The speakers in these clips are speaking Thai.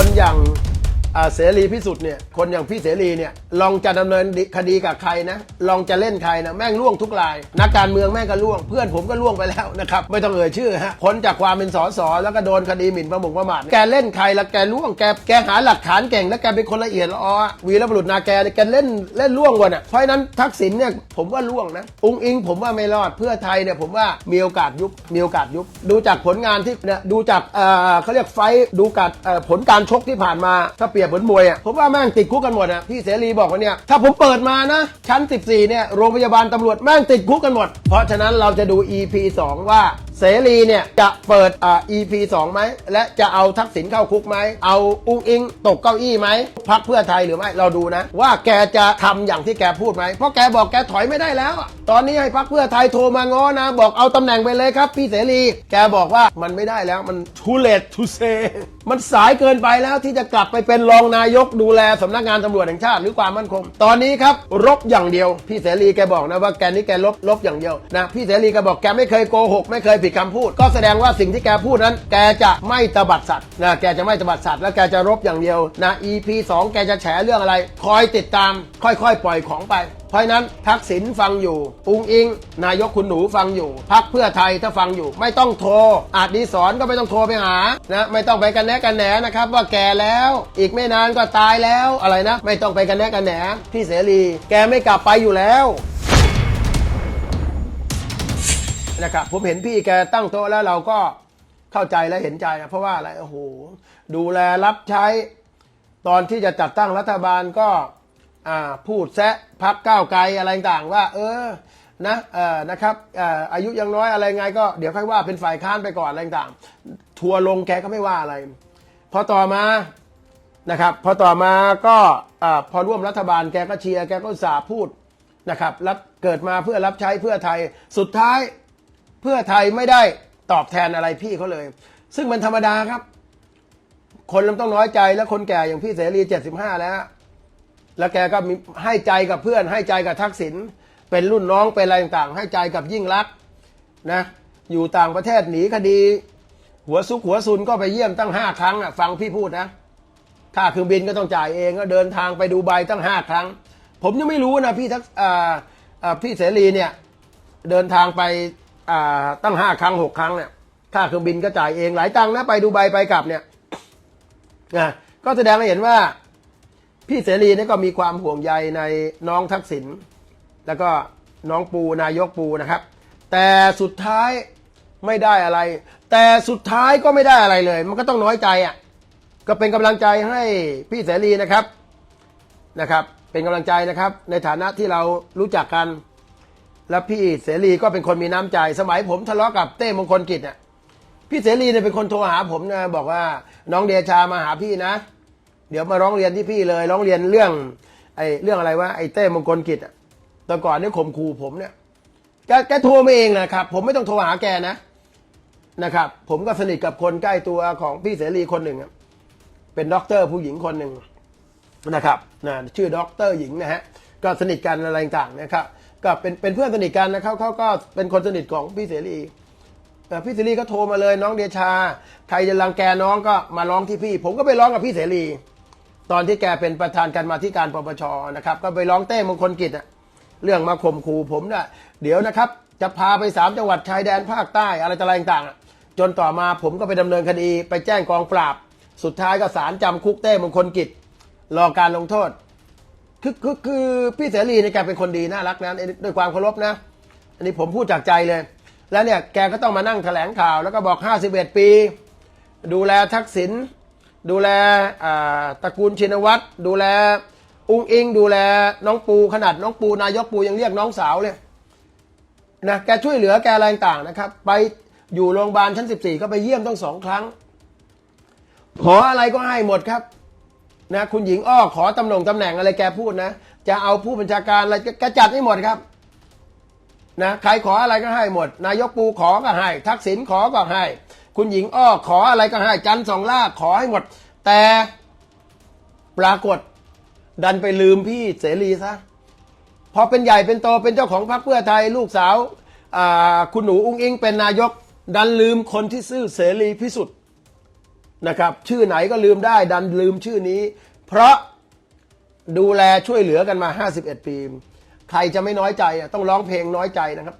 คนอย่าง อ่าเสรีพิสุทธิ์เนี่ยคนอย่างพี่เสรีเนี่ยลองจะดำเนินคดีกับใครนะลองจะเล่นใครนะแม่งล่วงทุกราย นักการเมืองแม่งก็ล่วง เพื่อนผมก็ล่วงไปแล้วนะครับไม่ต้องเอ่ยชื่อฮะพ้นจากความเป็นสสแล้วก็โดนคดีหมิ่นประมงประมาทแกเล่นใครแล้วแกล่วงแกแกหาหลักฐานเก่งแล้วแกเป็นคนละเอียดละออวีรบุรุษนาแกเนี่ยแกเล่นเล่นล่วงกว่าน่ะเพราะฉะนั้นทักษิณเนี่ยผมว่าล่วงนะอุงอิงผมว่าไม่รอดเพื่อไทยเนี่ยผมว่ามีโอกาสยุบมีโอกาสยุบดูจากผลงานที่เนี่ยดูจากเอ่อเขาเรียกไฟท์ดูจากเอ่อผลการชกที่ผ่านมาถ้าเปรียบเหมือนมวยอะผมว่าแม่งติดคุกกันหมดอะพี่เสรีบอกว่าเนี่ยถ้าผมเปิดมานะ ชั้น 14เนี่ยโรงพยาบาลตำรวจแม่งติดคุกกันหมด เพราะฉะนั้นเราจะดู EP 2 ว่า เสรีเนี่ยจะเปิดอ่า EP 2ไหม และจะเอาทักษิณเข้าคุกไหม เอาอุ้งอิงตกเก้าอี้ไหมพักเพื่อไทยหรือไม่ เราดูนะ ว่าแกจะทำอย่างที่แกพูดไหม เพราะแกบอกแกถอยไม่ได้แล้ว ตอนนี้ให้พักเพื่อไทยโทรมาง้อนะ บอกเอาตำแหน่งไปเลยครับ พี่เสรี แกบอกว่ามันไม่ได้แล้วมันทูเลตทูเซมันสายเกินไปแล้วที่จะกลับไปเป็นรองนายกดูแลสำนักงานตำรวจแห่งชาติหรือความมั่นคง ตอนนี้ครับรบอย่างเดียว พี่เสรีแกบอกนะว่าแกนี่แกลบลบอย่างเดียวนะพี่เสรีแกบอกแกไม่เคยโกหกไม่เคยผิดคำพูด ก็แสดงว่าสิ่งที่แกพูดนั้น แกจะไม่ตบัดสัตว์นะแกจะไม่ตบัดสัตว์แล้วแกจะรบอย่างเดียวนะ EP 2 แกจะแฉเรื่องอะไร คอยติดตาม ค่อยๆ ปล่อยของไป เพราะนั้นทักษิณฟังอยู่อุงอิง นายกคุณหนูฟังอยู่พักเพื่อไทยถ้าฟังอยู่ ไม่ต้องโทร อาจดีสอนก็ไม่ต้องโทรไปหานะไม่ต้องไปกันแนะกันแหนนะครับ ว่าแก่แล้ว อีกไม่นานก็ตายแล้วอะไรนะ ไม่ต้องไปกันแนะกันแหนพี่เสรี แกไม่กลับไปอยู่แล้ว นะครับผมเห็นพี่แกตั้งโต๊ะแล้วเราก็เข้าใจและเห็นใจนะเพราะว่าอะไรโอ้โหดูแลรับใช้ตอนที่จะจัดตั้งรัฐบาลก็พูดแซะพักก้าวไกลอะไรต่างว่า เออนะเออนะครับออายุยังน้อยอะไรไงก็เดี๋ยวค่อยว่าเป็นฝ่ายค้านไปก่อนอะไรต่างทัวลงแกก็ไม่ว่าอะไร พอต่อมานะครับ พอต่อมาก็อพอร่วมรัฐบาลแกก็เชียร์แกก็สาพูดนะครับรับเกิดมาเพื่อรับใช้เพื่อไทยสุดท้าย เพื่อไทยไม่ได้ตอบแทนอะไรพี่เขาเลย ซึ่งมันธรรมดาครับ คนมันต้องน้อยใจแล้วคนแก่อย่างพี่เสรี75แล้ว แล้วแกก็มีให้ใจกับเพื่อน ให้ใจกับทักษิณเป็นรุ่นน้องเป็นอะไรต่างๆ ให้ใจกับยิ่งรักนะ อยู่ต่างประเทศหนีคดี หัวซุกหัวซุนก็ไปเยี่ยมตั้งห้าครั้งอะฟังพี่พูดนะค่าเครื่องบินก็ต้องจ่ายเองก็เดินทางไปดูใบตั้งห้าครั้ง ผมยังไม่รู้นะพี่ทักพี่เสรีเนี่ย เดินทางไป ตั้งห้าครั้งหกครั้งเนี่ยค่าเครื่องบินก็จ่ายเองหลายตังค์นะไปดูใบไปกลับเนี่ยนะก็แสดงให้เห็นว่าพี่เสรีนี่ก็มีความห่วงใยในน้องทักษิณแล้วก็น้องปูนายกปูนะครับ แต่สุดท้ายไม่ได้อะไร แต่สุดท้ายก็ไม่ได้อะไรเลย มันก็ต้องน้อยใจอะก็เป็นกำลังใจให้พี่เสรีนะครับนะครับ เป็นกำลังใจนะครับ ในฐานะที่เรารู้จักกัน แล้วพี่เสรีก็เป็นคนมีน้ำใจ สมัยผมทะเลาะกับเต้มงคลกิจเนี่ยพี่เสรีเนี่ยเป็นคนโทรหาผมนะบอกว่าน้องเดชามาหาพี่นะ เดี๋ยวมาร้องเรียนที่พี่เลยร้องเรียนเรื่องไอ้เรื่องอะไรวะไอ้เต้มงคลกิจอะแต่ก่อนเนี่ยข่มขู่ผมเนี่ยแกแกโทรมาเองนะครับ ผมไม่ต้องโทรหาแกนะนะครับ ผมก็สนิทกับคนใกล้ตัวของพี่เสรีคนหนึ่งเป็นด็อกเตอร์ผู้หญิงคนหนึ่งนะครับนะชื่อด็อกเตอร์หญิงนะฮะก็สนิทกันอะไรต่างนะครับ ก็เป็นเป็นเพื่อนสนิทกันนะครับเขาก็เป็นคนสนิทของพี่เสรีเอ่พี่เสรีก็โทรมาเลยน้องเดชา ใครจะรังแกน้องก็มาร้องที่พี่ ผมก็ไปร้องกับพี่เสรี ตอนที่แกเป็นประธานการมาธิการปปชนะครับ ก็ไปร้องเต้มงคลกิจอะเรื่องมาข่มขู่ผมเนี่ยเดี๋ยวนะครับ จะพาไปสามจังหวัดชายแดนภาคใต้อะไรต่ออะไรต่างๆจนต่อมาผมก็ไปดำเนินคดี ไปแจ้งกองปราบ สุดท้ายก็ศาลจำคุกเต้มงคลกิจ รอการลงโทษ คือคือคือพี่เสรีเนี่ยแกเป็นคนดีน่ารักนะด้วยความเคารพนะ อันนี้ผมพูดจากใจเลย แล้วเนี่ยแกก็ต้องมานั่งแถลงข่าว แล้วก็บอก 51 ปี ดูแลทักษิณดูแลตระกูลชินวัตรดูแลอุ้งอิง ดูแลน้องปูขนาดน้องปูนายกปูยังเรียกน้องสาวเลยนะแกช่วยเหลือแกอะไรต่างๆนะครับ ไปอยู่โรงพยาบาลชั้น 14 ก็ไปเยี่ยมต้องสองครั้ง ขออะไรก็ให้หมดครับ นะคุณหญิงอ้อขอตำแหน่งตำแหน่งอะไรแกพูดนะ จะเอาผู้บัญชาการอะไรแกแกจัดให้หมดครับนะใครขออะไรก็ให้หมด นายกปูขอก็ให้ ทักษิณขอก็ให้ คุณหญิงอ้อขออะไรก็ให้ จันสองล่าขอให้หมด แต่ปรากฏดันไปลืมพี่เสรีซะพอเป็นใหญ่เป็นโตเป็นเจ้าของพรรคเพื่อไทยลูกสาวคุณหนูอุ้งอิงเป็นนายก ดันลืมคนที่ซื่อเสรีพิสุทธิ์ นะครับ ชื่อไหนก็ลืมได้ ดันลืมชื่อนี้ เพราะดูแลช่วยเหลือกันมา 51 ปี ใครจะไม่น้อยใจอะต้องร้องเพลงน้อยใจนะครับ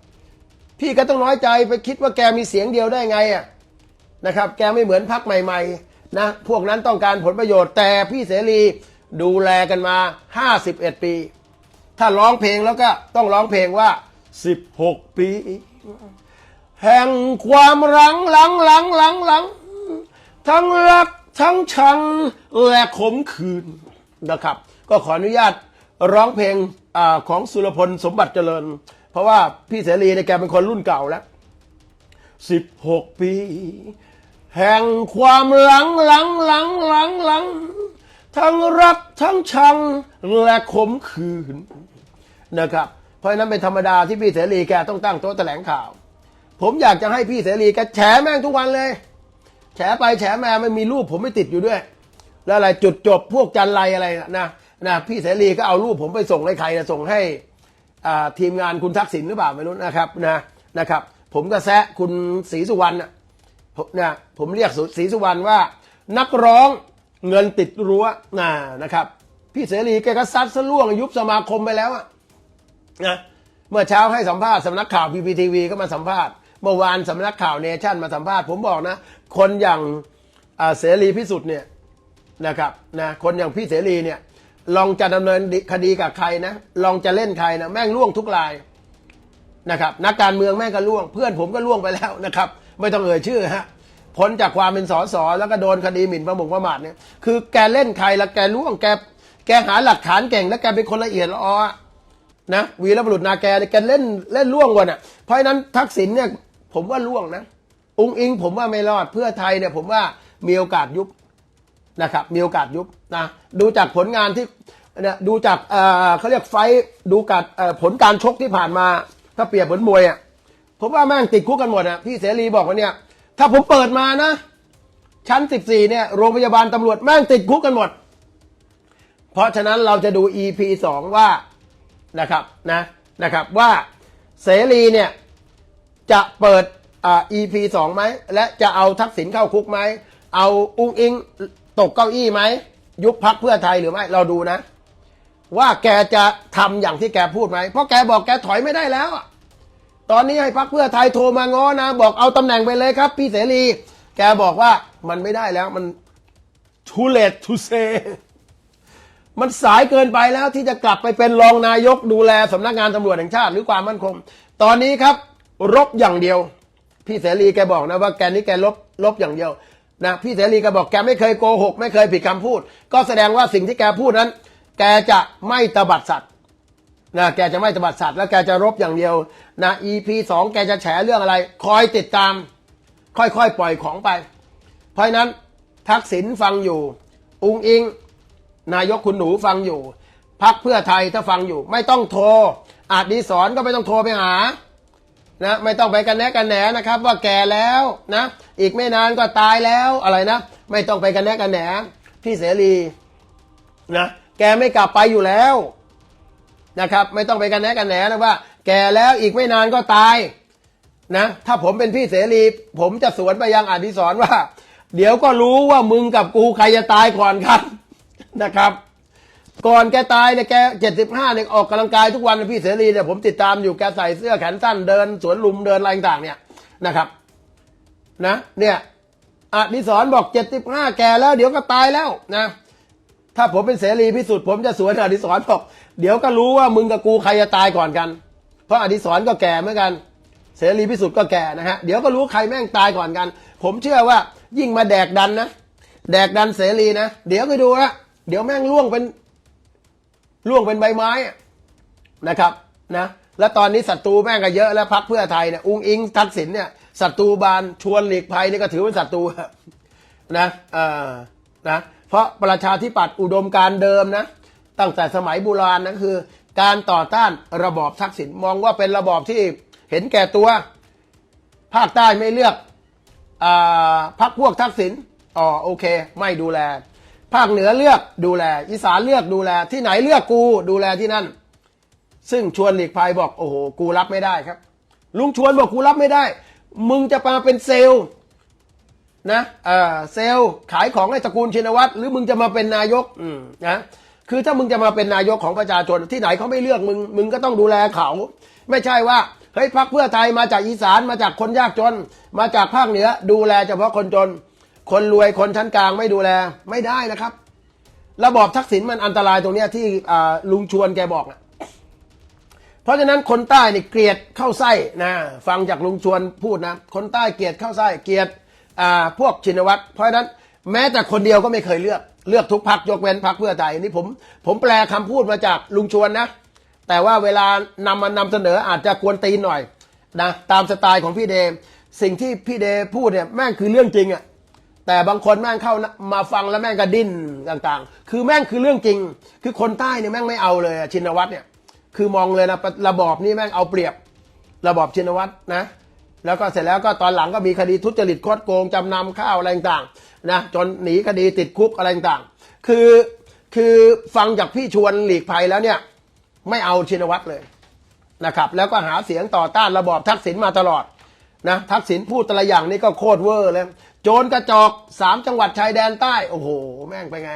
พี่ก็ต้องน้อยใจไปคิดว่าแกมีเสียงเดียวได้ไงอะนะครับ แกไม่เหมือนพักใหม่ ๆ นะ พวกนั้นต้องการผลประโยชน์แต่พี่เสรีดูแลกันมา 51 ปี ถ้าร้องเพลงแล้วก็ต้องร้องเพลงว่า 16 ปี แห่งความหลังหลังหลังหลังหลัง ทั้งรักทั้งชังและขมขื่นนะครับ ก็ขออนุญาตร้องเพลงอของสุรพลสมบัติเจริญ เพราะว่าพี่เสรีเนี่ยแกเป็นคนรุ่นเก่าแล้วสิบหกปี แห่งความหลังหลังหลังหลังหลังทั้งรักทั้งชังและขมขื่นนะครับเพราะนั้นเป็นธรรมดาที่พี่เสรีแกต้องตั้งโต๊ะแถลงข่าว ผมอยากจะให้พี่เสรีแกแฉแม่งทุกวันเลย แฉไปแฉมาไม่มีรูปผมไม่ติดอยู่ด้วย แล้วอะไรจุดจบพวกจันไรอะไรนะนะพี่เสรีก็เอารูปผมไปส่งให้ใครนะส่งให้ทีมงานคุณทักษิณหรือเปล่าไม่รู้นะครับนะนะครับ ผมก็แซะคุณศรีสุวรรณนะผมเรียกศรีสุวรรณว่า นักร้องเงินติดรั้วนะนะครับ พี่เสรีแกก็ซัดซะล่วงยุบสมาคมไปแล้วนะเมื่อเช้าให้สัมภาษณ์สำนักข่าวพีพีทีวีก็มาสัมภาษณ์เมื่อวานสำนักข่าวเนชั่นมาสัมภาษณ์ผมบอกนะ คนอย่างเสรีพิสุทธิ์เนี่ยนะครับนะคนอย่างพี่เสรีเนี่ยลองจะดำเนินคดีกับใครนะลองจะเล่นใครนะแม่งล่วงทุกรายนะครับนักการเมืองแม่งก็ล่วง เพื่อนผมก็ล่วงไปแล้วนะครับ ไม่ต้องเอ่ยชื่อฮะพ้นจากความเป็นสสแล้วก็โดนคดีหมิ่นประมงประมาทเนี่ยคือแกเล่นใครแล้วแกล่วงแกแกหาหลักฐานเก่งแล้วแกเป็นคนละเอียดละออนะวีรบุรุษนาแกเนี่ยแกเล่นเล่นล่วงว่าน่ะเพราะฉะนั้นทักษิณเนี่ยผมว่าล่วงนะ องอิงผมว่าไม่รอดเพื่อไทยเนี่ยผมว่ามีโอกาสยุบนะครับมีโอกาสยุบนะดูจากผลงานที่เนี่ยดูจากเออเขาเรียกไฟดูการผลการชกที่ผ่านมา ถ้าเปรียบเหมือนมวยอะผมว่าแม่งติดคุกกันหมดอะพี่เสรีบอกว่าเนี่ย ถ้าผมเปิดมานะ ชั้น14เนี่ยโรงพยาบาลตำรวจแม่งติดคุกกันหมด เพราะฉะนั้นเราจะดู EP 2ว่านะครับนะนะครับว่าเสรีเนี่ยจะเปิด อ่า EP สองไหม และจะเอาทักษิณเข้าคุกไหม เอาอุ้งอิงตกเก้าอี้ไหม ยุบพักเพื่อไทยหรือไม่ เราดูนะ ว่าแกจะทำอย่างที่แกพูดไหม เพราะแกบอกแกถอยไม่ได้แล้วอะตอนนี้ให้พักเพื่อไทยโทรมาง้อนะ บอกเอาตำแหน่งไปเลยครับ พี่เสรี แกบอกว่ามันไม่ได้แล้วมัน too late to say มันสายเกินไปแล้วที่จะกลับไปเป็นรองนายกดูแลสำนักงานตำรวจแห่งชาติหรือความมั่นคง ตอนนี้ครับ รบอย่างเดียว พี่เสรีแกบอกนะว่าแกนี้แกลบลบอย่างเดียวนะพี่เสรีแกบอกแกไม่เคยโกหก ไม่เคยผิดคำพูด ก็แสดงว่าสิ่งที่แกพูดนั้น แกจะไม่ตบัดสัตว์นะแกจะไม่ตบัดสัตว์แล้วแกจะรบอย่างเดียวนะ EP สองแกจะแฉเรื่องอะไร คอยติดตาม ค่อยๆปล่อยของไป เพราะฉะนั้นทักษิณฟังอยู่ อุงอิง นายกคุณหนูฟังอยู่พักเพื่อไทยถ้าฟังอยู่ ไม่ต้องโทรอาจดีสอนก็ไม่ต้องโทรไปหา นะไม่ต้องไปกันแนะกันแหนนะครับ ว่าแก่แล้วนะอีกไม่นานก็ตายแล้วอะไรนะไม่ต้องไปกันแนะกันแหนพี่เสรีนะแกไม่กลับไปอยู่แล้วนะครับไม่ต้องไปกันแนะกันแหนนะว่า แก่แล้วอีกไม่นานก็ตายนะถ้าผมเป็นพี่เสรี ผมจะสวนไปยังอดิศรว่า เดี๋ยวก็รู้ว่ามึงกับกูใครจะตายก่อนครับนะครับ ก่อนแกตายเนี่ยแกเจ็ดสิบห้าเนี่ยออกกำลังกายทุกวันพี่เสรีเนี่ยผมติดตามอยู่แกใส่เสื้อแขนสั้นเดิน สวนลุมเดินอะไรต่างเนี่ยนะครับ นะ เนี่ยอดิศรบอกเจ็ดสิบห้าแกแล้ว เดี๋ยวก็ตายแล้วนะ ถ้าผมเป็นเสรีพิสุทธิ์ผมจะสวนอดิศรบอก เดี๋ยวก็รู้ว่ามึงกับกูใครจะตายก่อนกัน เพราะอดิศรก็แก่เหมือนกัน เสรีพิสุทธิ์ก็แก่นะฮะเดี๋ยวก็รู้ใครแม่งตายก่อนกัน ผมเชื่อว่ายิ่งมาแดกดันนะแดกดันเสรีนะเดี๋ยวไปดูนะเดี๋ยวแม่งล่วงเป็น ล่วงเป็นใบไม้นะครับนะแล้วตอนนี้ศัตรูแม่งก็เยอะแล้วพักเพื่อไทยเนี่ยอุงอิงทักษิณเนี่ยศัตรูบานชวนหลีกภัยนี่ก็ถือเป็นศัตรูนะเออนะเพราะประชาธิปัตย์อุดมการเดิมนะตั้งแต่สมัยโบราณนะคือ การต่อต้านระบอบทักษิณมองว่าเป็นระบอบที่เห็นแก่ตัวภาคใต้ไม่เลือกอพักพวกทักษิณอ๋อโอเค ไม่ดูแล ภาคเหนือเลือกดูแล อีสานเลือกดูแล ที่ไหนเลือกกูดูแลที่นั่น ซึ่งชวนหลีกภัยบอกโอ้โหกูรับไม่ได้ครับ ลุงชวนบอกกูรับไม่ได้ มึงจะมาเป็นเซลนะเออเซลขายของให้ตระกูลชินวัตรหรือมึงจะมาเป็นนายกอืมนะคือถ้ามึงจะมาเป็นนายกของประชาชนที่ไหนเขาไม่เลือกมึงมึงก็ต้องดูแลเขา ไม่ใช่ว่าเฮ้ยพักเพื่อไทยมาจากอีสานมาจากคนยากจน มาจากภาคเหนือ ดูแลเฉพาะคนจน คนรวยคนชั้นกลางไม่ดูแลไม่ได้นะครับ ระบอบทักษิณมันอันตรายตรงเนี้ยที่ลุงชวนแกบอกนะเพราะฉะนั้นคนใต้เนี่ยเกลียดเข้าไส้นะฟังจากลุงชวนพูดนะ คนใต้เกลียดเข้าไส้เกลียดพวกชินวัตรเพราะฉะนั้นแม้แต่คนเดียวก็ไม่เคยเลือกเลือกทุกพักยกเว้นพักเพื่อไทยนี่ผมผมแปลคำพูดมาจากลุงชวนนะ แต่ว่าเวลานำมานำเสนออาจจะกวนตีนหน่อยนะตามสไตล์ของพี่เด สิ่งที่พี่เดพูดเนี่ยแม่งคือเรื่องจริงอะ แต่บางคนแม่งเข้ามาฟังแล้วแม่งก็ดิ้นต่างๆ คือแม่งคือเรื่องจริง คือคนใต้เนี่ยแม่งไม่เอาเลยชินวัตรเนี่ย คือมองเลยนะระบอบนี้แม่งเอาเปรียบระบอบชินวัตรนะ แล้วก็เสร็จแล้วก็ตอนหลังก็มีคดีทุจริตคดโกงจำนำข้าวอะไรต่างๆนะจนหนีคดีติดคุกอะไรต่างๆ คือคือฟังจากพี่ชวนหลีกภัยแล้วเนี่ยไม่เอาชินวัตรเลยนะครับ แล้วก็หาเสียงต่อต้านระบอบทักษิณมาตลอด นะทักษิณพูดแต่ละอย่างนี่ก็โคตรเวอร์เลยโจรกระจอกสามจังหวัดชายแดนใต้โอ้โห แม่งไปไง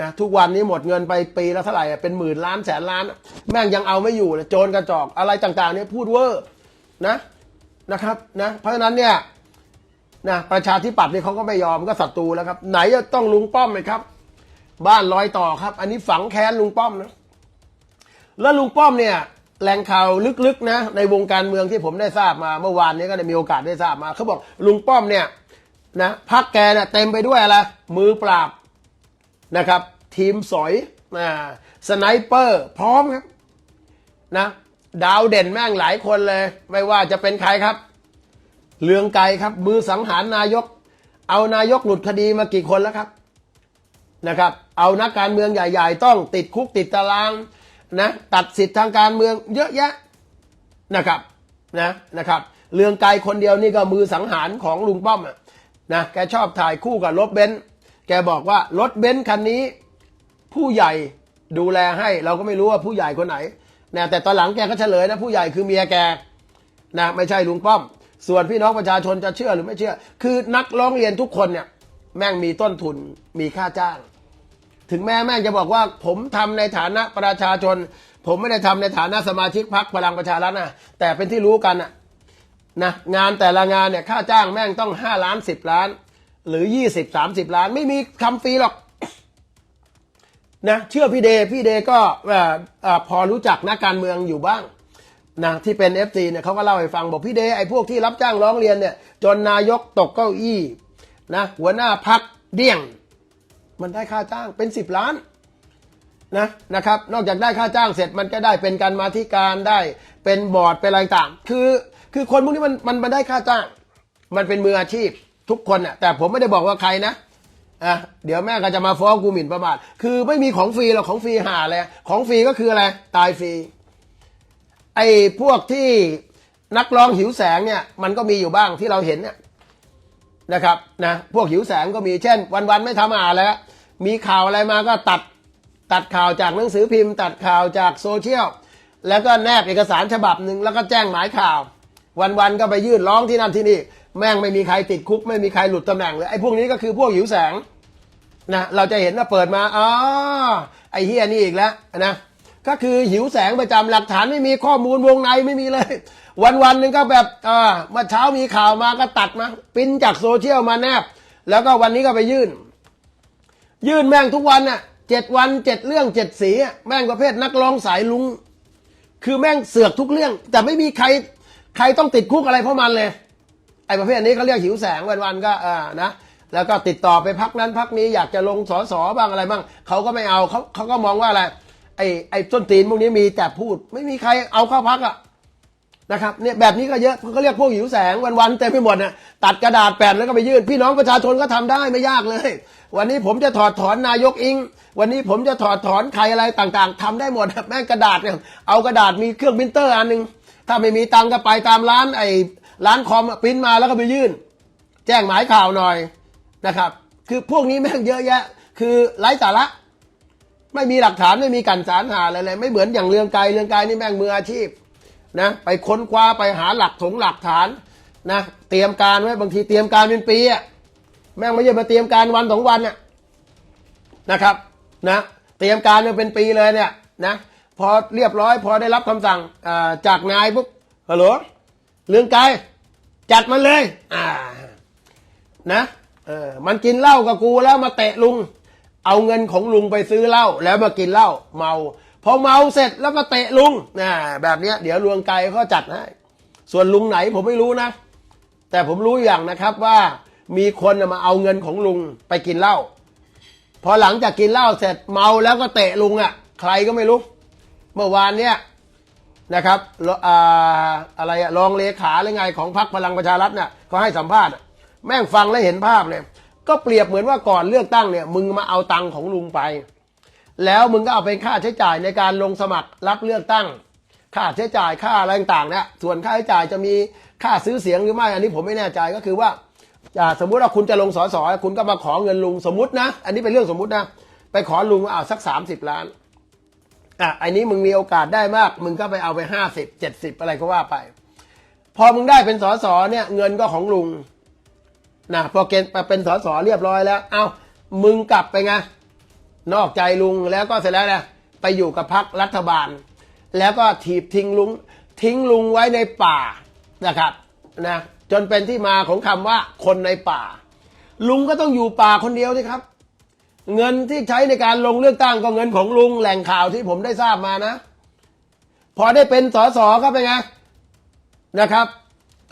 นะทุกวันนี้หมดเงินไปปีละเท่าไหร่เป็นหมื่นล้านแสนล้าน แม่งยังเอาไม่อยู่เลยโจรกระจอกอะไรต่างๆเนี่ยพูดเวอร์นะนะครับนะเพราะฉะนั้นเนี่ยนะประชาธิปัตย์นี่เขาก็ไม่ยอมก็ศัตรูแล้วครับ ไหนจะต้องลุงป้อมไหมครับ บ้านลอยต่อครับ อันนี้ฝังแค้นลุงป้อมนะแล้วลุงป้อมเนี่ย แหล่งข่าวลึกๆนะในวงการเมืองที่ผมได้ทราบมาเมื่อวานนี้ก็ได้มีโอกาสได้ทราบมาเขาบอกลุงป้อมเนี่ยนะพักแกเนี่ยเต็มไปด้วยอะไรมือปราบนะครับ ทีมสอยนะสไนเปอร์พร้อมครับนะดาวเด่นแม่งหลายคนเลย ไม่ว่าจะเป็นใครครับ เลืองไกรครับ มือสังหารนายก เอานายกหลุดคดีมากี่คนแล้วครับนะครับ เอานักการเมืองใหญ่ ๆ ต้องติดคุกติดตาราง นะตัดสิทธิ์ทางการเมืองเยอะแยะนะครับนะนะครับเรืองไกรคนเดียวนี่ก็มือสังหารของลุงป้อมอะนะแกชอบถ่ายคู่กับรถเบนซ์แกบอกว่ารถเบนซ์คันนี้ ผู้ใหญ่ดูแลให้เราก็ไม่รู้ว่าผู้ใหญ่คนไหนนะแต่ตอนหลังแกก็เฉลยนะผู้ใหญ่คือเมียแกนะไม่ใช่ลุงป้อม ส่วนพี่น้องประชาชนจะเชื่อหรือไม่เชื่อ คือนักร้องเรียนทุกคนเนี่ยแม่งมีต้นทุนมีค่าจ้าง ถึงแม้แม่งจะบอกว่าผมทำในฐานะประชาชน ผมไม่ได้ทำในฐานะสมาชิกพรรคพลังประชารัฐนะแต่เป็นที่รู้กันนะนะงานแต่ละงานเนี่ยค่าจ้างแม่งต้องห้าล้านสิบล้าน หรือยี่สิบสามสิบล้าน ไม่มีคำฟรีหรอกนะเชื่อพี่เดพี่เดก็พอรู้จักนักการเมืองอยู่บ้างนะที่เป็น f อเนี่ยเขาก็เล่าให้ฟังบอกพี่เดไอ้พวกที่รับจ้างร้องเรียนเนี่ย จนนายกตกเก้าอี้นะหัวหน้าพักเดี่ยง มันได้ค่าจ้างเป็นสิบล้านนะนะครับ นอกจากได้ค่าจ้างเสร็จมันก็ได้เป็นการมาธิการได้เป็นบอร์ดเป็นอะไรต่างคือคือคนพวกนี้มันมันมันได้ค่าจ้าง มันเป็นมืออาชีพทุกคนน่ะแต่ผมไม่ได้บอกว่าใครนะอะเดี๋ยวแม่ก็จะมาฟ้องกูหมิ่นประมาทคือไม่มีของฟรีหรอกของฟรีหาเลยของฟรีก็คืออะไรตายฟรีไอ้พวกที่นักร้องหิวแสงเนี่ยมันก็มีอยู่บ้างที่เราเห็นเนี่ย นะครับนะพวกหิวแสงก็มีเช่น วันๆไม่ทำอ่านแล้ว มีข่าวอะไรมาก็ตัดตัดข่าวจากหนังสือพิมพ์ ตัดข่าวจากโซเชียลแล้วก็แนบเอกสารฉบับหนึ่งแล้วก็แจ้งหมายข่าว วันๆก็ไปยื่นร้องที่นั่นที่นี่ แม่งไม่มีใครติดคุก ไม่มีใครหลุดตำแหน่งเลยไอ้พวกนี้ก็คือพวกหิวแสงนะเราจะเห็นว่าเปิดมาอ๋อไอ้เฮียนี่อีกแล้วนะ ก็คือหิวแสงประจำหลักฐานไม่มีข้อมูลวงในไม่มีเลย วันวันหนึ่งก็แบบอ่าเมื่อเช้ามีข่าวมาก็ตัดมาปิ้นจากโซเชียลมาแนบ แล้วก็วันนี้ก็ไปยื่น ยื่นแม่งทุกวันน่ะเจ็ดวันเจ็ดเรื่องเจ็ดสีแม่งประเภทนักร้องสายลุง คือแม่งเสือกทุกเรื่อง แต่ไม่มีใครใครต้องติดคุกอะไรเพราะมันเลย ไอ้ประเภทนี้เขาเรียกหิวแสงวันๆก็อ่านะแล้วก็ติดต่อไปพักนั้นพักนี้อยากจะลงสอสอบ้างอะไรบ้างเขาก็ไม่เอาเขาเขาก็มองว่าอะไร ไอ้ไอ้ต้นตีนพวกนี้มีแต่พูด ไม่มีใครเอาเข้าพักอะนะครับเนี่ยแบบนี้ก็เยอะเขาเรียกพวกหิวแสงวันๆเต็มไปหมดน่ะตัดกระดาษแผ่นแล้วก็ไปยื่น พี่น้องประชาชนก็ทำได้ไม่ยากเลย วันนี้ผมจะถอดถอนนายกอิง วันนี้ผมจะถอดถอนใครอะไรต่างๆทำได้หมดแม่งกระดาษเนี่ยเอากระดาษมีเครื่องพิมพ์เตอร์อันหนึงถ้าไม่มีตังก็ไปตามร้านไอ้ร้านคอมปริ้นมาแล้วก็ไปยื่น แจ้งหมายข่าวหน่อยนะครับ คือพวกนี้แม่งเยอะแยะ คือไร้สาระ ไม่มีหลักฐานไม่มีกันสารหาอะไรเลยไม่เหมือนอย่างเรืองไกรเรืองไกรนี่แม่งมืออาชีพนะไปค้นคว้าไปหาหลักถงหลักฐานนะเตรียมการไว้บางทีเตรียมการเป็นปีอะแม่งไม่ใช่มาเตรียมการวันสองวันน่ะนะครับนะเตรียมการมาเป็นปีเลยเนี่ยนะพอเรียบร้อย พอได้รับคำสั่งจากนายปุ๊บฮัลโหลเรื่องไกลจัดมันเลยอ่านะเออมันกินเหล้ากับกูแล้วมาเตะลุง เอาเงินของลุงไปซื้อเหล้าแล้วมากินเหล้าเมา พอเมาเสร็จแล้วมาเตะลุงนะแบบเนี้ยเดี๋ยวลวงไกลเขาจัดให้ส่วนลุงไหนผมไม่รู้นะ แต่ผมรู้อย่างนะครับว่ามีคนมาเอาเงินของลุงไปกินเหล้าพอหลังจากกินเหล้าเสร็จเมาแล้วก็เตะลุงอะ ใครก็ไม่รู้ เมื่อวานเนี้ยนะครับออะไรอะรองเลขาหรือไงของพรรคพลังประชารัฐเนี่ยเขาให้สัมภาษณ์แม่งฟังแล้วเห็นภาพเลย ก็เปรียบเหมือนว่าก่อนเลือกตั้งเนี่ย มึงมาเอาตังค์ของลุงไป แล้วมึงก็เอาเป็นค่าใช้จ่ายในการลงสมัครรับเลือกตั้ง ค่าใช้จ่ายค่าอะไรต่างๆเนี่ยส่วนค่าใช้จ่ายจะมีค่าซื้อเสียงหรือไม่อันนี้ผมไม่แน่ใจก็คือว่าสมมุติว่าคุณจะลงสอสอคุณก็มาขอเงินลุงสมมตินะ อันนี้เป็นเรื่องสมมตินะ ไปขอลุงเอาสักสามสิบล้านอะไอ้นี้มึงมีโอกาสได้มาก มึงก็ไปเอาไปห้าสิบเจ็ดสิบอะไรก็ว่าไป พอมึงได้เป็นสอสอเนี่ย เงินก็ของลุง นะพอเกณฑ์เป็นสสเรียบร้อยแล้ว เอามึงกลับไปไงนอกใจลุงแล้วก็เสร็จแล้วนะไปอยู่กับพักรัฐบาล แล้วก็ถีบทิ้งลุงทิ้งลุงไว้ในป่านะครับนะจนเป็นที่มาของคำว่าคนในป่า ลุงก็ต้องอยู่ป่าคนเดียวสิครับ เงินที่ใช้ในการลงเลือกตั้งก็เงินของลุงแหล่งข่าวที่ผมได้ทราบมานะ พอได้เป็นสสก็เป็นไงนะครับ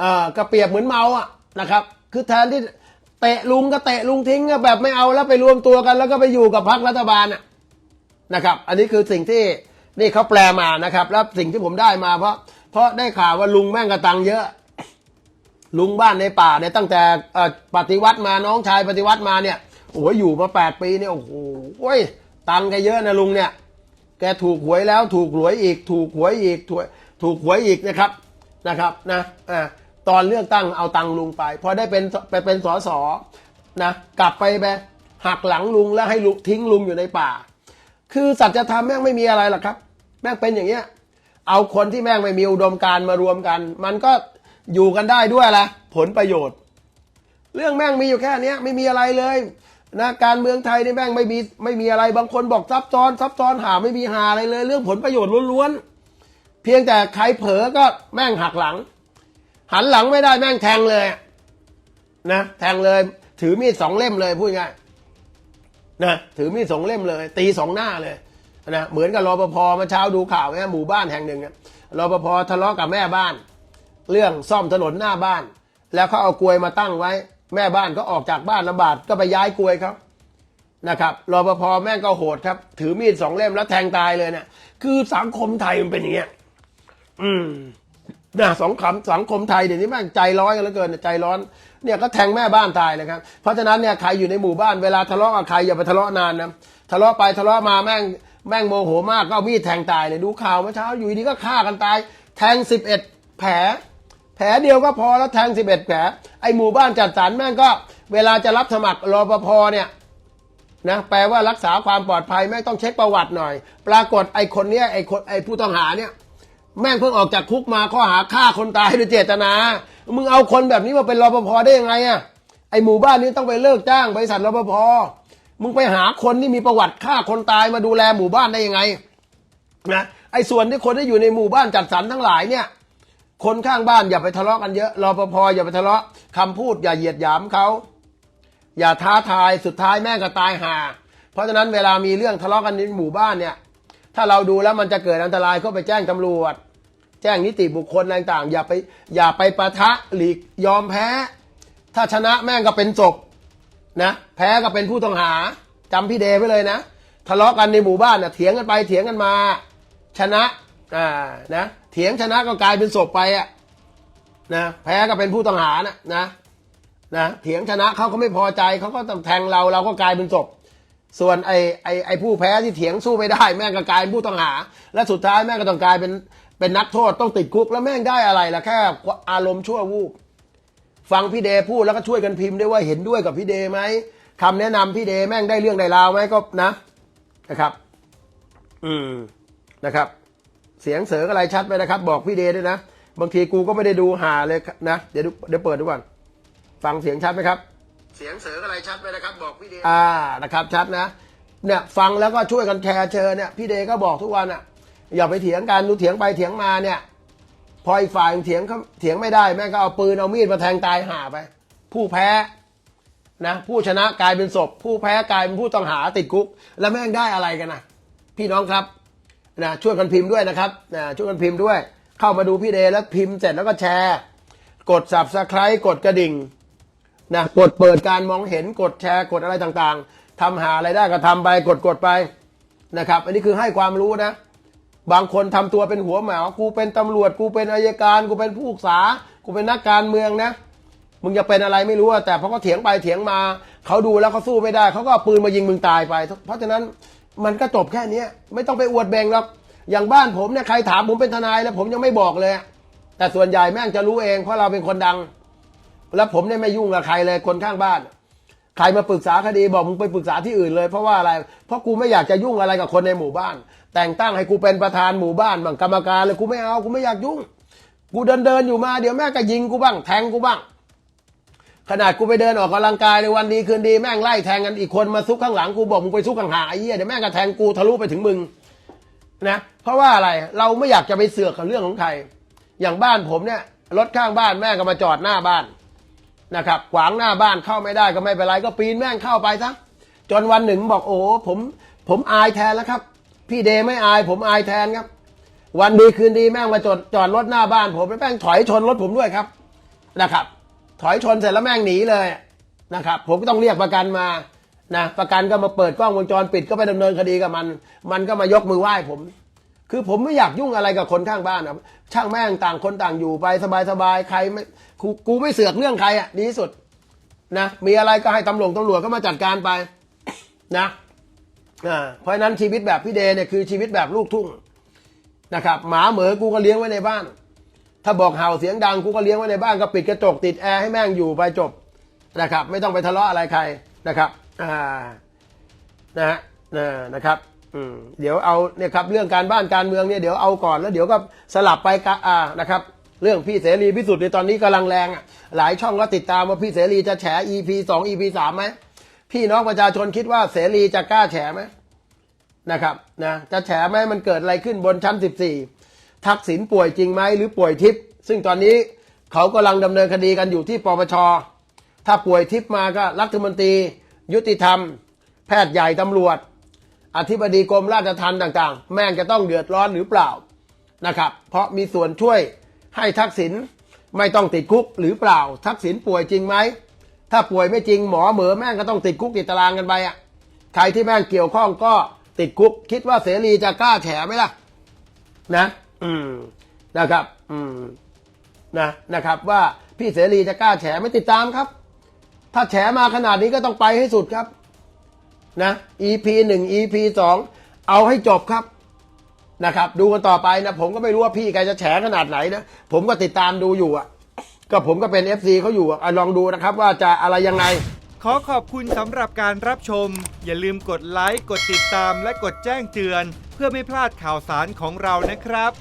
อ่าก็เปรียบเหมือนเมาอะนะครับ คือแทนที่เตะลุงก็เตะลุงทิ้งก็แบบไม่เอาแล้วไปรวมตัวกัน แล้วก็ไปอยู่กับพรรครัฐบาลนะครับ อันนี้คือสิ่งที่นี่เขาแปลมานะครับ แล้วสิ่งที่ผมได้มาเพราะ เพราะได้ข่าวว่าลุงแม่งกระตังเยอะ ลุงบ้านในป่าเนี่ยตั้งแต่ปฏิวัติมาน้องชายปฏิวัติมาเนี่ยโอ้โหอยู่มาแปดปีเนี่ยโอ้โหโอ้ตังแกเยอะนะลุงเนี่ย แกถูกหวยแล้วถูกหวยอีก ถูกหวยอีกถูกถูกหวยอีกนะครับนะครับนะอ่า ตอนเลือกตั้งเอาตังลุงไป พอได้เป็นไปเป็นสสนะกลับไปไปหักหลังลุงแล้วให้ลุงทิ้งลุงอยู่ในป่า คือสัจธรรมแม่งไม่มีอะไรหรอกครับ แม่งเป็นอย่างเงี้ยเอาคนที่แม่งไม่มีอุดมการมารวมกัน มันก็อยู่กันได้ด้วยอะผลประโยชน์ เรื่องแม่งมีอยู่แค่เนี้ยไม่มีอะไรเลยนะการเมืองไทยนี่แม่งไม่มีไม่มีอะไรบางคนบอกซับซ้อนซับซ้อนหาไม่มีหาอะไรเลย เรื่องผลประโยชน์ล้วนๆเพียงแต่ใครเผลอก็แม่งหักหลัง หันหลังไม่ได้แม่งแทงเลยนะแทงเลย ถือมีดสองเล่มเลยพูดง่ายนะถือมีดสองเล่มเลย ตีสองหน้าเลยนะเหมือนกับรปภมาเช้าดูข่าวไหมหมู่บ้านแห่งหนึ่งอะรปภทะเลาะกับแม่บ้าน เรื่องซ่อมถนนหน้าบ้าน แล้วเขาเอากลวยมาตั้งไว้ แม่บ้านก็ออกจากบ้านลำบากก็ไปย้ายกลวยเขานะครับรปภแม่งก็โหดครับ ถือมีดสองเล่มแล้วแทงตายเลยเนี่ยคือสังคมไทยมันเป็นอย่างเงี้ยอืม นะสองคำสังคมไทยเดี๋ยวนี้แม่งใจร้อนกันเหลือเกินใจร้อนเนี่ยก็แทงแม่บ้านตายเลยครับเพราะฉะนั้นเนี่ยใครอยู่ในหมู่บ้านเวลาทะเลาะกับใครอย่าไปทะเลาะนานนะทะเลาะไปทะเลาะมาแม่งแม่งโมโหมากก็เอามีดแทงตายเลยดูข่าวเมื่อเช้าอยู่ดีก็ฆ่ากันตาย แทงสิบเอ็ดแผล แผลเดียวก็พอแล้วแทงสิบเอ็ดแผลไอหมู่บ้านจัดสรรแม่งก็ เวลาจะรับสมัครรปภเนี่ยนะแปลว่ารักษาความปลอดภัยแม่งต้องเช็คประวัติหน่อย ปรากฏไอคนเนี้ยไอคนไอผู้ต้องหาเนี่ย แม่งเพิ่งออกจากคุกมาข้อหาฆ่าคนตายโดยเจตนา มึงเอาคนแบบนี้มาเป็นรปภได้ยังไงอะไอหมู่บ้านนี้ต้องไปเลิกจ้างบริษัทรปภ มึงไปหาคนที่มีประวัติฆ่าคนตายมาดูแลหมู่บ้านได้ยังไงนะ ไอส่วนที่คนที่อยู่ในหมู่บ้านจัดสรรทั้งหลายเนี่ย คนข้างบ้านอย่าไปทะเลาะกันเยอะ รปภอย่าไปทะเลาะคำพูดอย่าเหยียดหยามเขาอย่าท้าทายสุดท้ายแม่งก็ตายห่าเพราะฉะนั้นเวลามีเรื่องทะเลาะกันในหมู่บ้านเนี่ย ถ้าเราดูแล้วมันจะเกิดอันตรายก็ไปแจ้งตำรวจ จ้งนิติบุคคลต่างๆ อย่าไปอย่าไปปะทะหลีกยอมแพ้ ถ้าชนะแม่งก็เป็นศพนะแพ้ก็เป็นผู้ต้องหาจำพี่เดไว้เลยนะ ทะเลาะกันในหมู่บ้านน่ะเถียงกันไปเถียงกันมา ชนะอ่านะเถียงชนะก็กลายเป็นศพไปอะนะแพ้ก็เป็นผู้ต้องหานะนะนะเถียงชนะเขาก็ไม่พอใจเขาก็ต้องแทงเราเราก็กลายเป็นศพส่วนไอ้ไอ้ไอ้ผู้แพ้ที่เถียงสู้ไม่ได้แม่งก็กลายเป็นผู้ต้องหา และสุดท้ายแม่งก็ต้องกลายเป็น เป็นนักโทษต้องติดคุกแล้วแม่งได้อะไรล่ะแค่อารมณ์ชั่ววูบฟังพี่เดพูดแล้วก็ช่วยกันพิมพ์ด้วยว่าเห็นด้วยกับพี่เดไหมคำแนะนำพี่เดแม่งได้เรื่องได้ราวไหมก็นะ นะครับ อืมนะครับ เสียงเสืออะไรชัดไหมนะครับ บอกพี่เดด้วยนะบางทีกูก็ไม่ได้ดูหาเลยนะเดี๋ยวดูเดี๋ยวเปิดดูก่อนฟังเสียงชัดไหมครับ เสียงเสืออะไรชัดไหมนะครับ บอกพี่เดอ่านะครับ ชัดนะเนี่ย ฟังแล้วก็ช่วยกันแชร์เชิญเนี่ยพี่เดก็บอกทุกวันอะ อย่าไปเถียงกันดูเถียงไปเถียงมาเนี่ย พออีกฝ่ายเถียงเขาเถียงไม่ได้แม่ก็เอาปืนเอามีดมาแทงตายห่าไป ผู้แพ้นะผู้ชนะกลายเป็นศพ ผู้แพ้กลายเป็นผู้ต้องหาติดคุก แล้วแม่งได้อะไรกันนะพี่น้องครับนะช่วยกันพิมพ์ด้วยนะครับนะช่วยกันพิมพ์ด้วย เข้ามาดูพี่เดแล้วพิมพ์เสร็จแล้วก็แชร์ กด subscribe กดกระดิ่งนะกดเปิดการมองเห็นกดแชร์กดอะไรต่างๆทำหาอะไรได้ก็ทำไปกดกดไปนะครับ อันนี้คือให้ความรู้นะ บางคนทำตัวเป็นหัวหมากูเป็นตำรวจกูเป็นอายการกูเป็นผู้ศึกษา กูเป็นนักการเมืองนะ มึงจะเป็นอะไรไม่รู้แต่พอเขาเถียงไปเถียงมาเขาดูแล้วเขาสู้ไม่ได้เขาก็ปืนมายิงมึงตายไป เพราะฉะนั้นมันก็จบแค่เนี้ยไม่ต้องไปอวดแบ่งหรอกอย่างบ้านผมเนี่ยใครถามผมเป็นทนายแล้วผมยังไม่บอกเลย แต่ส่วนใหญ่แม่งจะรู้เองเพราะเราเป็นคนดัง แล้วผมเนี่ยไม่ยุ่งกับใครเลยคนข้างบ้าน ใครมาปรึกษาคดีบอกมึงไปปรึกษาที่อื่นเลยเพราะว่าอะไร เพราะกูไม่อยากจะยุ่งอะไรกับคนในหมู่บ้าน แต่งตั้งให้กูเป็นประธานหมู่บ้านบ้างกรรมการเลยกูไม่เอากูไม่อยากยุ่ง กูเดินเดินอยู่มาเดี๋ยวแม่ก็ยิงกูบ้างแทงกูบ้าง ขนาดกูไปเดินออกกำลังกายในวันดีคืนดีแม่งไล่แทงกันอีกคนมาซุกข้างหลังกูบอกมึงไปซุกข้างหาไอ้เหี้ยเดี๋ยวแม่งก็แทงกูทะลุไปถึงมึงนะเพราะว่าอะไรเราไม่อยากจะไปเสือกกับเรื่องของใครอย่างบ้านผมเนี่ยรถข้างบ้านแม่ก็มาจอดหน้าบ้านนะครับขวางหน้าบ้านเข้าไม่ได้ก็ไม่เป็นไรก็ปีนแม่งเข้าไปซะจนวันหนึ่งบอกโอ้ผมผมอายแทนแล้วครับ พี่เดไม่อายผมอายแทนครับ วันดีคืนดีแม่งมาจอดจอดรถหน้าบ้านผมแล้วแม่งถอยชนรถผมด้วยครับนะครับ ถอยชนเสร็จแล้วแม่งหนีเลยนะครับ ผมก็ต้องเรียกประกันมานะประกันก็มาเปิดกล้องวงจรปิดก็ไปดำเนินคดีกับมัน มันก็มายกมือไหว้ผม คือผมไม่อยากยุ่งอะไรกับคนข้างบ้านนะช่างแม่งต่างคนต่างอยู่ไปสบายๆใครไม่กูกูไม่เสือกเรื่องใครอะดีที่สุดนะมีอะไรก็ให้ตำรวจตำรวจก็มาจัดการไปนะ เพราะฉะนั้นชีวิตแบบพี่เดเนี่ยคือชีวิตแบบลูกทุ่งนะครับหมาเหมือกูก็เลี้ยงไว้ในบ้าน ถ้าบอกเห่าเสียงดังกูก็เลี้ยงไว้ในบ้านก็ปิดกระจกติดแอร์ให้แม่งอยู่ไปจบนะครับ ไม่ต้องไปทะเลาะอะไรใครนะครับอ่านะฮะนะนะครับอืมเดี๋ยวเอาเนี่ยครับเรื่องการบ้านการเมืองเนี่ยเดี๋ยวเอาก่อนแล้วเดี๋ยวก็สลับไปกะอ่านะครับ เรื่องพี่เสรีพิสุทธิ์ในตอนนี้กำลังแรงอะหลายช่องก็ติดตามว่าพี่เสรีจะแฉ EP สอง EP สามไหม พี่น้องประชาชนคิดว่าเสรีจะกล้าแฉไหมนะครับนะจะแฉไหมมันเกิดอะไรขึ้นบนชั้น 14 ทักษิณป่วยจริงไหมหรือป่วยทิพย์ซึ่งตอนนี้เขากำลังดำเนินคดีกันอยู่ที่ปปชถ้าป่วยทิพย์มาก็รัฐมนตรี ยุติธรรม แพทย์ใหญ่ตำรวจ อธิบดีกรมราชทัณฑ์ต่างๆ แม่งจะต้องเดือดร้อนหรือเปล่านะครับ เพราะมีส่วนช่วยให้ทักษิณไม่ต้องติดคุกหรือเปล่า ทักษิณป่วยจริงไหม ถ้าป่วยไม่จริงหมอเหมือแม่งก็ต้องติดคุกติดตารางกันไปอะใครที่แม่งเกี่ยวข้องก็ติดคุก คิดว่าเสรีจะกล้าแฉไหมล่ะ นะ อืมนะครับ อืมนะนะครับ ว่าพี่เสรีจะกล้าแฉไม่ติดตามครับ ถ้าแฉมาขนาดนี้ก็ต้องไปให้สุดครับ นะ EP หนึ่ง EP สองเอาให้จบครับนะครับ ดูกันต่อไปนะ ผมก็ไม่รู้ว่าพี่แกจะแฉขนาดไหนนะ ผมก็ติดตามดูอยู่อะ ก็ผมก็เป็น FC เขาอยู่อะลองดูนะครับว่าจะอะไรยังไง ขอขอบคุณสำหรับการรับชม อย่าลืมกดไลค์ กดติดตาม และกดแจ้งเตือน เพื่อไม่พลาดข่าวสารของเรานะครับ